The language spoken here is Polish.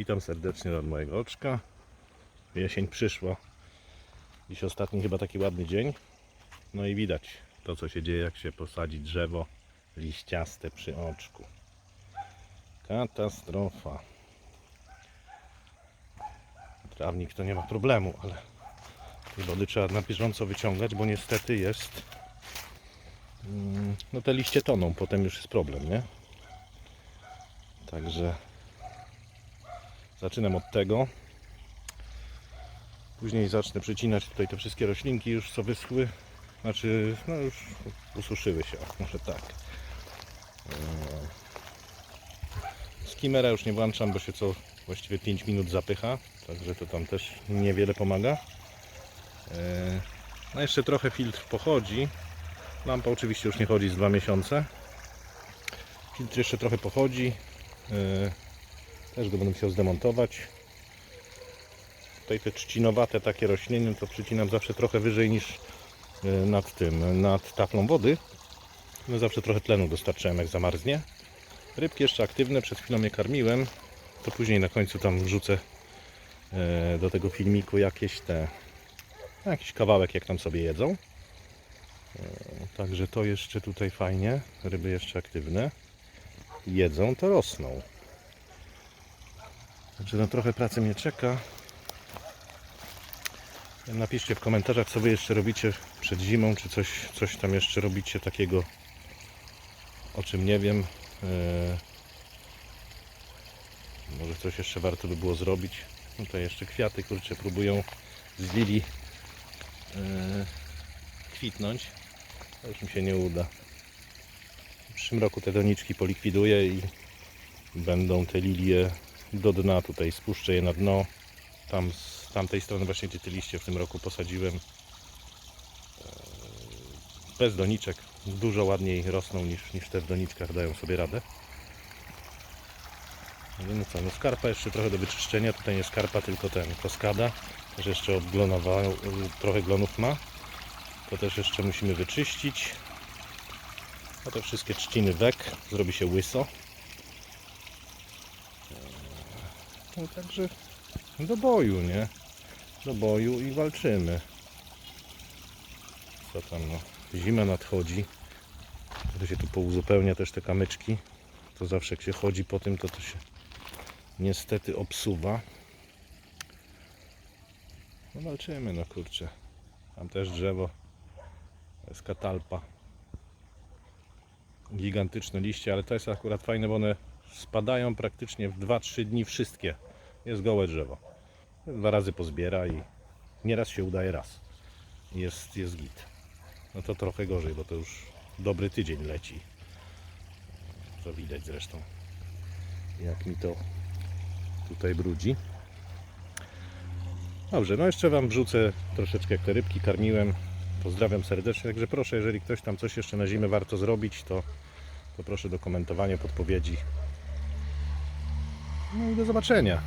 Witam serdecznie od mojego oczka. Jesień przyszła. Dziś ostatni chyba taki ładny dzień. No i widać to co się dzieje jak się posadzi drzewo liściaste przy oczku. Katastrofa. Trawnik to nie ma problemu, ale tej wody trzeba na bieżąco wyciągać, bo niestety jest mm, no te liście toną, potem już jest problem, nie? Także zaczynam od tego. Później zacznę przycinać tutaj te wszystkie roślinki już co wyschły. Znaczy, no już ususzyły się, może tak. Skimera już nie włączam, bo się co właściwie 5 minut zapycha, także to tam też niewiele pomaga. Eee, No jeszcze trochę filtr pochodzi. Lampa oczywiście już nie chodzi z 2 miesiące. Filtr jeszcze trochę pochodzi. Też go będę musiał zdemontować. Tutaj te trzcinowate takie rośliny to przycinam zawsze trochę wyżej niż e, nad tym, nad taflą wody. No zawsze trochę tlenu dostarczałem jak zamarznie. Rybki jeszcze aktywne, przed chwilą je karmiłem. To później na końcu tam wrzucę e, do tego filmiku jakieś te jakiś kawałek jak tam sobie jedzą. E, Także to jeszcze tutaj fajnie. Ryby jeszcze aktywne. Jedzą, to rosną. Także no trochę pracy mnie czeka. Napiszcie w komentarzach, co Wy jeszcze robicie przed zimą, czy coś, coś tam jeszcze robicie takiego, o czym nie wiem. Eee, może coś jeszcze warto by było zrobić. Tutaj jeszcze kwiaty, kurczę, próbują z lilii eee, kwitnąć. To już mi się nie uda. W przyszłym roku te doniczki polikwiduję i będą te lilie do dna tutaj. Spuszczę je na dno. Tam z tamtej strony właśnie gdzie te liście w tym roku posadziłem. Eee, Bez doniczek. Dużo ładniej rosną niż, niż te w doniczkach dają sobie radę. No no co, no skarpa jeszcze trochę do wyczyszczenia. Tutaj nie skarpa, tylko ten koskada. Też jeszcze odglonował, trochę glonów ma. To też jeszcze musimy wyczyścić. A te wszystkie trzciny wek. Zrobi się łyso. No także do boju, nie? Do boju i walczymy. Co tam, no? Zima nadchodzi. To się tu pouzupełnia też te kamyczki. To zawsze jak się chodzi po tym, to to się niestety obsuwa. No walczymy, no kurczę. Tam też drzewo. To jest katalpa. Gigantyczne liście, ale to jest akurat fajne, bo one spadają praktycznie w 2-3 dni wszystkie. Jest gołe drzewo. Dwa razy pozbiera i nieraz się udaje raz. Jest, jest git. No to trochę gorzej, bo to już dobry tydzień leci. To widać zresztą, jak mi to tutaj brudzi. Dobrze, no jeszcze Wam wrzucę troszeczkę jak te rybki karmiłem. Pozdrawiam serdecznie, także proszę, jeżeli ktoś tam coś jeszcze na zimę warto zrobić, to, to proszę do komentowania, podpowiedzi. No i do zobaczenia.